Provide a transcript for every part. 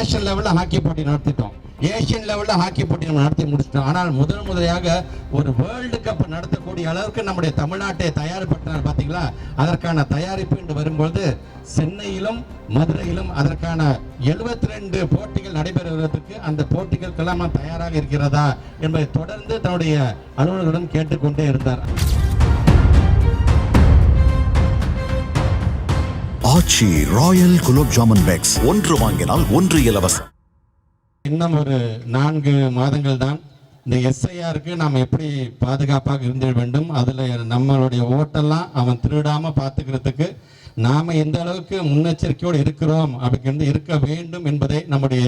National லெவலில் hockey போட்டி நடத்திட்டோம். Asian லெவலில் ஹாக்கி போட்டி நம்ம நடத்தி முடிச்சிட்டோம். ஆனால் முதல் முறையாக ஒரு வேர்ல்டு கப் நடத்தக்கூடிய அளவுக்கு நம்முடைய தமிழ்நாட்டை தயார்படுத்தினார் பார்த்தீங்களா அதற்கான தயாரிப்பு என்று வரும்பொழுது சென்னையிலும் மதுரையிலும் அதற்கான 72 ரெண்டு போட்டிகள் நடைபெறுவதற்கு அந்த போட்டிகளுக்கெல்லாம் தயாராக இருக்கிறதா என்பதை தொடர்ந்து தன்னுடைய அலுவலர்களுடன் கேட்டுக்கொண்டே இருந்தார். Aachi royal gulab jamun packs. ஒன்று வாங்கினால் ஒன்று இலவசம். இன்னும் ஒரு நான்கு மாதங்கள் தான். இந்த எஸ்ஐஆருக்கு நாம் எப்படி பாதுகாப்பாக இருந்திட வேண்டும்? அதில் நம்மளுடைய ஓட்டெல்லாம் அவன் திருடாமல் பார்த்துக்கிறதுக்கு நாம் எந்த அளவுக்கு முன்னெச்சரிக்கையோடு இருக்கிறோம்? அப்படிங்கிறது இருக்க வேண்டும் என்பதை நம்முடைய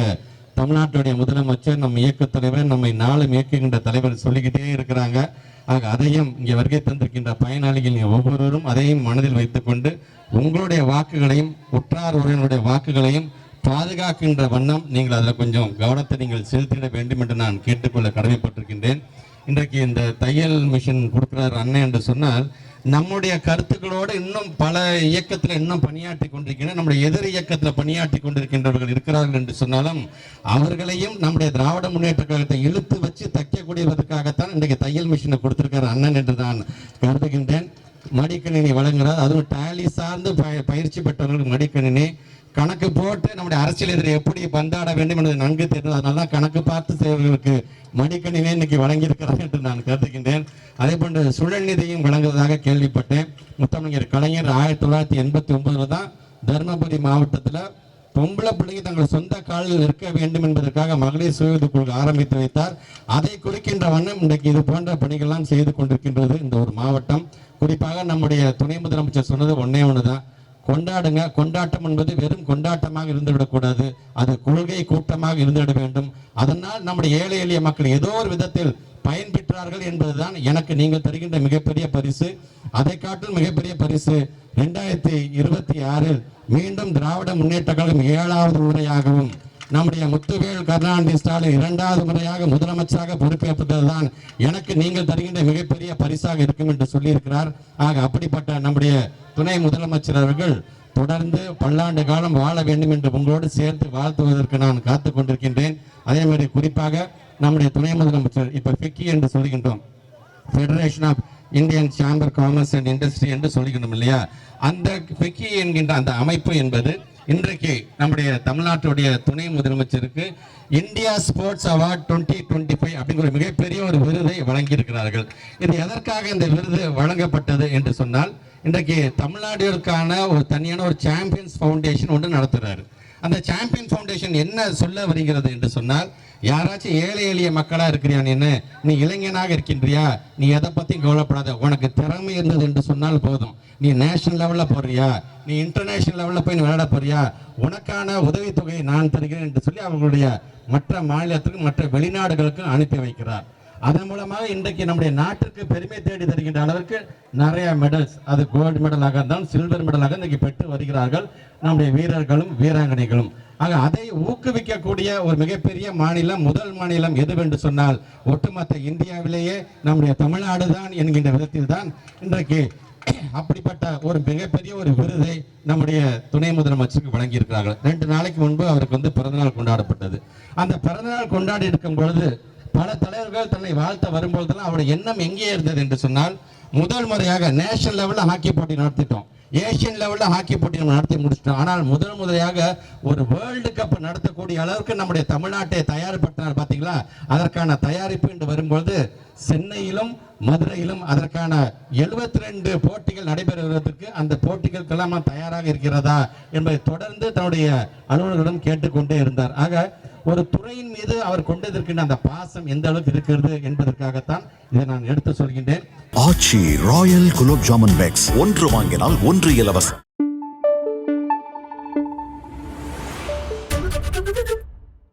தமிழ்நாட்டுடைய முதலமைச்சர் நம்ம இயக்கத் தலைவர் நம்மை நாளும் இயக்குகின்ற தலைவர் சொல்லிக்கிட்டே இருக்கிறாங்க. ஆக அதையும் இங்கே வருகை தந்திருக்கின்ற பயனாளிகள் ஒவ்வொருவரும் அதையும் மனதில் வைத்துக்கொண்டு உங்களுடைய வாக்குகளையும் உற்றார் உறவினருடைய வாக்குகளையும் பாதுகாக்கின்ற வண்ணம் நீங்கள் அதில் கொஞ்சம் கவனத்தை நீங்கள் செலுத்திட வேண்டும் என்று நான் கேட்டுக்கொள்ள கடமைப்பட்டிருக்கின்றேன். இன்றைக்கு இந்த தையல் மிஷின் கொடுக்குறாரு அண்ணன் என்று சொன்னால் நம்முடைய கருத்துக்களோடு இன்னும் பல இயக்கத்தில் இன்னும் பணியாற்றி கொண்டிருக்கின்றன நம்முடைய எதிர் இயக்கத்தில் பணியாற்றி கொண்டிருக்கின்றவர்கள் இருக்கிறார்கள் என்று சொன்னாலும் அவர்களையும் நம்முடைய திராவிட முன்னேற்ற கழகத்தை இழுத்து வச்சு தைக்கக்கூடியதற்காகத்தான் இன்றைக்கு தையல் மிஷினை கொடுத்திருக்கிற அண்ணன் என்று நான் கருதுகின்றேன். மடிக்கணினி வழங்குகிறார். அதுவும் டேலி சார்ந்து ப- பயிற்சி பெற்றவர்கள் மடிக்கணினி. கணக்கு போட்டு நம்முடைய அரசியல் எதிரை எப்படி பந்தாட வேண்டும் என்பது நன்கு தெரியும் அதனால தான் கணக்கு பார்த்து செய்வர்களுக்கு மடிக்கணினே இன்னைக்கு வழங்கியிருக்கிறார் என்று நான் கருதுகின்றேன். அதே போன்று சுழல் நிதியும் வழங்குவதாக கேள்விப்பட்டேன். முத்தமிழர் கலைஞர் ஆயிரத்தி தொள்ளாயிரத்தி எண்பத்தி ஒன்பதுல தான் தருமபுரி மாவட்டத்தில் பொம்பளை பிள்ளைங்க தங்கள் சொந்த காலில் இருக்க வேண்டும் என்பதற்காக மகளிர் சுயது குழு ஆரம்பித்து வைத்தார். அதை குறிக்கின்ற வண்ணம் இன்றைக்கு இது போன்ற பணிகள்லாம் செய்து கொண்டிருக்கின்றது இந்த ஒரு மாவட்டம். குறிப்பாக நம்முடைய துணை முதலமைச்சர் சொன்னது ஒன்னே ஒன்று தான் கொண்டாடுங்க. கொண்டாட்டம் என்பது வெறும் கொண்டாட்டமாக இருந்துவிடக்கூடாது. அது கொள்கை கூட்டமாக இருந்துவிட வேண்டும். அதனால் நம்முடைய ஏழை எளிய மக்கள் ஏதோ ஒரு விதத்தில் பயன்பெற்றார்கள் என்பதுதான் எனக்கு நீங்கள் தருகின்ற மிகப்பெரிய பரிசு. அதை காட்டும் மிகப்பெரிய பரிசு ரெண்டாயிரத்தி இருபத்தி ஆறில் மீண்டும் திராவிட முன்னேற்ற கழகம் ஏழாவது முறையாகவும் நம்முடைய முத்துவேல் கருணாநிதி ஸ்டாலின் இரண்டாவது முறையாக முதலமைச்சராக பொறுப்பேற்பதுதான் எனக்கு நீங்கள் தருகின்ற மிகப்பெரிய பரிசாக இருக்கும் என்று சொல்லியிருக்கிறார். ஆக அப்படிப்பட்ட நம்முடைய துணை முதலமைச்சர் அவர்கள் தொடர்ந்து பல்லாண்டு காலம் வாழ வேண்டும் என்று உங்களோடு சேர்த்து வாழ்த்துவதற்கு நான் காத்து கொண்டிருக்கின்றேன். அதே மாதிரி குறிப்பாக நம்முடைய துணை முதலமைச்சர் இப்போ ஃபிக்கி என்று சொல்கின்றோம் federation of Indian chamber commerce and industry என்று சொல்கின்றோம் இல்லையா? அந்த ஃபிக்கி என்கின்ற அந்த அமைப்பு என்பது இன்றைக்கு நம்முடைய தமிழ்நாட்டுடைய துணை முதலமைச்சருக்கு India sports award twenty twenty five அப்படிங்கிற ஒரு மிகப்பெரிய ஒரு விருதை வழங்கியிருக்கிறார்கள். இது எதற்காக இந்த விருது வழங்கப்பட்டது என்று சொன்னால் இன்றைக்கு தமிழ்நாடுகளுக்கான ஒரு தனியான ஒரு சாம்பியன்ஸ் ஃபவுண்டேஷன் ஒன்று நடத்துகிறாரு அந்த சாம்பியன் ஃபவுண்டேஷன் என்ன சொல்ல வருகிறது என்று சொன்னால் யாராச்சும் ஏழை எளிய மக்களா இருக்கிறியா நீ நீ இளைஞனாக இருக்கின்றியா? நீ எதை பத்தியும் கவலைப்படாத. உனக்கு திறமை இருந்தது என்று சொன்னால் போதும். நீ நேஷனல் லெவல்ல போறியா? நீ இன்டர்நேஷனல் லெவல்ல போய் நீ விளையாட போறியா? உனக்கான உதவித்தொகையை நான் தருகிறேன் என்று சொல்லி அவர்களுடைய மற்ற மாநிலத்துக்கும் மற்ற வெளிநாடுகளுக்கும் அனுப்பி வைக்கிறார். அதன் மூலமாக இன்றைக்கு நம்முடைய நாட்டிற்கு பெருமை தேடி தருகின்ற அளவிற்கு நிறைய மெடல்ஸ் அது கோல்டு மெடலாக இருந்தாலும் சில்வர் மெடலாக இன்றைக்கு பெற்று வருகிறார்கள். நம்முடைய வீரர்களும் வீராங்கனைகளும். ஆக அதை ஊக்குவிக்கக்கூடிய ஒரு மிகப்பெரிய மாநிலம் முதல் மாநிலம் எதுவென்று சொன்னால் ஒட்டுமொத்த இந்தியாவிலேயே நம்முடைய தமிழ்நாடு தான் என்கின்ற விதத்தில் தான் இன்றைக்கு அப்படிப்பட்ட ஒரு மிகப்பெரிய ஒரு விருதை நம்முடைய துணை முதலமைச்சருக்கு வழங்கியிருக்கிறார்கள். ரெண்டு நாளைக்கு முன்பு அவருக்கு வந்து பிறந்தநாள் கொண்டாடப்பட்டது. அந்த பிறந்தநாள் கொண்டாடி இருக்கும் பொழுது பல தலைவர்கள் தன்னை வாழ்த்த வரும்பொழுதெல்லாம் அவருடைய எண்ணம் எங்கே இருந்தது என்று சொன்னால் முதல் முறையாக நேஷனல் லெவலில் ஹாக்கி போட்டி நடத்திட்டோம். ஏஷியன் லெவலில் ஹாக்கி போட்டி நம்ம நடத்தி முடிச்சிட்டோம். ஆனால் முதல் முறையாக ஒரு வேர்ல்டு கப் நடத்தக்கூடிய அளவுக்கு நம்முடைய தமிழ்நாட்டை தயார்படுத்தினார் பார்த்தீங்களா அதற்கான தயாரிப்பு என்று வரும்பொழுது சென்னையிலும் மதுரையிலும் அதற்கான 72 ரெண்டு போட்டிகள் நடைபெறுவதற்கு அந்த போட்டிகளுக்கெல்லாம் தயாராக இருக்கிறதா என்பதை தொடர்ந்து தன்னுடைய அலுவலர்களிடம் கேட்டுக்கொண்டே இருந்தார். ஆக ஒரு துறையின் மீது அவர் கொண்டிருக்கின்ற அந்த பாசம் எந்த அளவுக்கு இருக்கிறது என்பதற்காகத்தான் இதை நான் எடுத்து சொல்கின்றேன். ஆச்சி ராயல் குலோப் ஜாமுன் பேக்ஸ் ஒன்று வாங்கினால் ஒன்று இலவசம்.